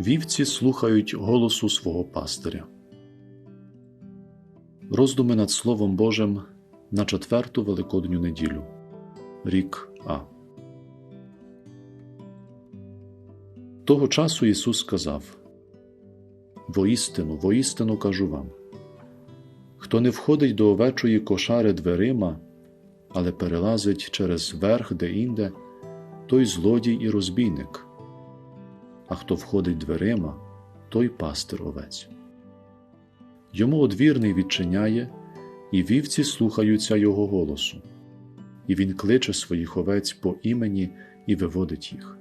Вівці слухають голосу свого пастиря. Роздуми над Словом Божим на четверту Великодню неділю. Рік А. Того часу Ісус сказав: Воістину, воістину кажу вам: хто не входить до овечої кошари дверима, але перелазить через верх де-інде, той злодій і розбійник а хто входить дверима, той пастир овець. Йому одвірний відчиняє, і вівці слухаються його голосу, і він кличе своїх овець по імені і виводить їх.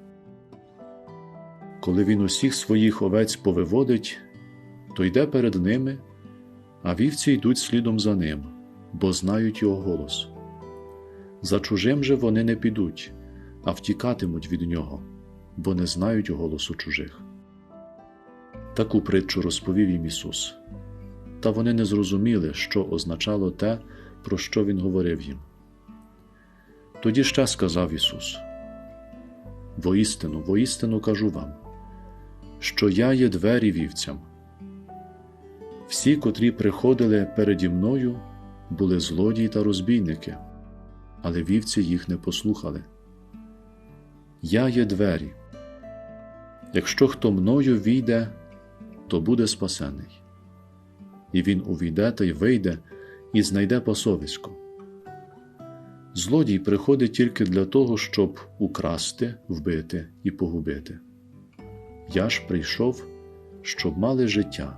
Коли він усіх своїх овець повиводить, то йде перед ними, а вівці йдуть слідом за ним, бо знають його голос. За чужим же вони не підуть, а втікатимуть від нього бо не знають голосу чужих. Таку притчу розповів їм Ісус, та вони не зрозуміли, що означало те, про що Він говорив їм. Тоді ще сказав Ісус: Воістину, воістину кажу вам, що я є двері вівцям. Всі, котрі приходили переді мною, були злодії та розбійники, але вівці їх не послухали. Я є двері. Якщо хто мною війде, то буде спасений. І він увійде та й вийде і знайде пасовисько. Злодій приходить тільки для того, щоб украсти, вбити і погубити. Я ж прийшов, щоб мали життя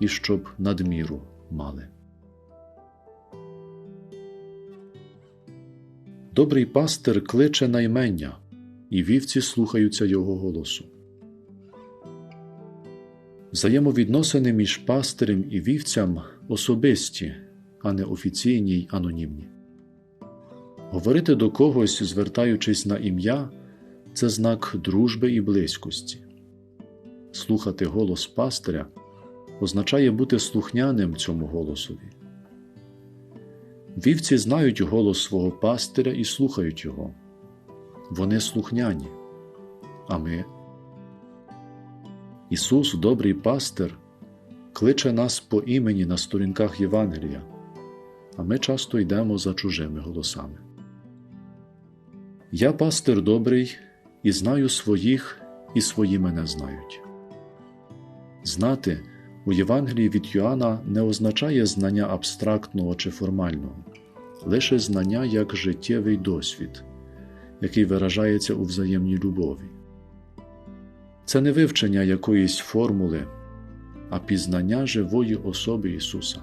і щоб надміру мали. Добрий пастир кличе наймення, і вівці слухаються його голосу. Взаємовідносини між пастирем і вівцям особисті, а не офіційні й анонімні. Говорити до когось, звертаючись на ім'я, це знак дружби і близькості. Слухати голос пастиря означає бути слухняним цьому голосові. Вівці знають голос свого пастиря і слухають його. Вони слухняні, а ми Ісус, добрий пастир, кличе нас по імені на сторінках Євангелія, а ми часто йдемо за чужими голосами. Я пастир добрий і знаю своїх, і свої мене знають. Знати у Євангелії від Йоанна не означає знання абстрактного чи формального, лише знання як життєвий досвід, який виражається у взаємній любові. Це не вивчення якоїсь формули, а пізнання живої особи Ісуса.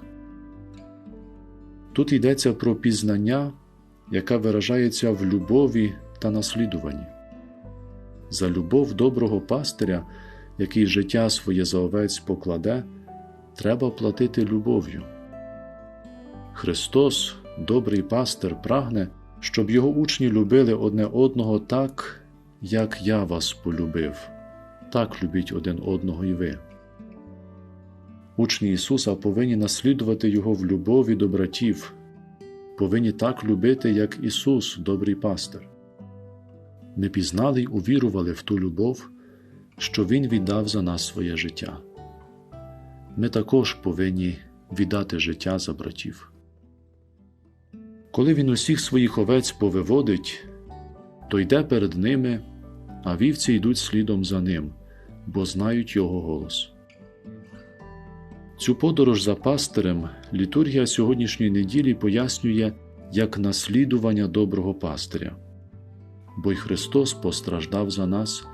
Тут йдеться про пізнання, яка виражається в любові та наслідуванні. За любов доброго пастиря, який життя своє за овець покладе, треба платити любов'ю. Христос, добрий пастир, прагне, щоб його учні любили одне одного так, як я вас полюбив так любіть один одного і ви. Учні Ісуса повинні наслідувати Його в любові до братів, повинні так любити, як Ісус, добрий пастир. Ми пізнали й увірували в ту любов, що Він віддав за нас своє життя. Ми також повинні віддати життя за братів. Коли він усіх своїх овець повиводить, то йде перед ними, а вівці йдуть слідом за ним бо знають Його голос. Цю подорож за пастирем літургія сьогоднішньої неділі пояснює як наслідування доброго пастиря, бо й Христос постраждав за нас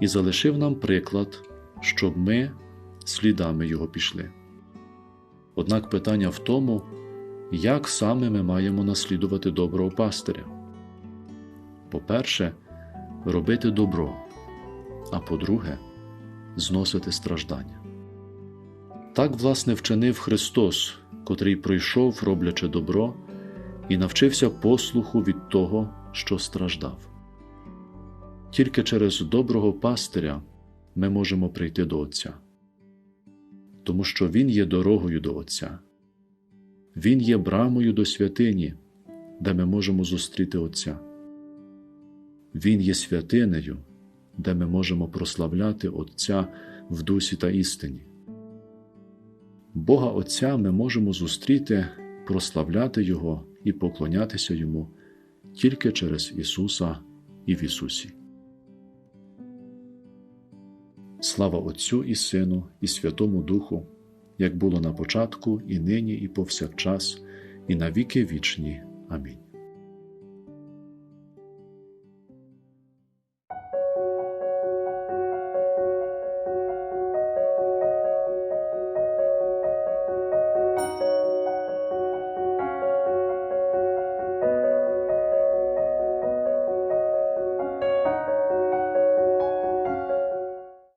і залишив нам приклад, щоб ми слідами Його пішли. Однак питання в тому, як саме ми маємо наслідувати доброго пастиря. По-перше, робити добро, а по-друге, зносити страждання. Так, власне, вчинив Христос, котрий пройшов, роблячи добро, і навчився послуху від того, що страждав. Тільки через доброго пастиря ми можемо прийти до Отця, тому що Він є дорогою до Отця, Він є брамою до святині, де ми можемо зустріти Отця. Він є святинею, де ми можемо прославляти Отця в дусі та істині. Бога Отця ми можемо зустріти, прославляти Його і поклонятися Йому тільки через Ісуса і в Ісусі. Слава Отцю і Сину, і Святому Духу, як було на початку, і нині, і повсякчас, і на віки вічні. Амінь.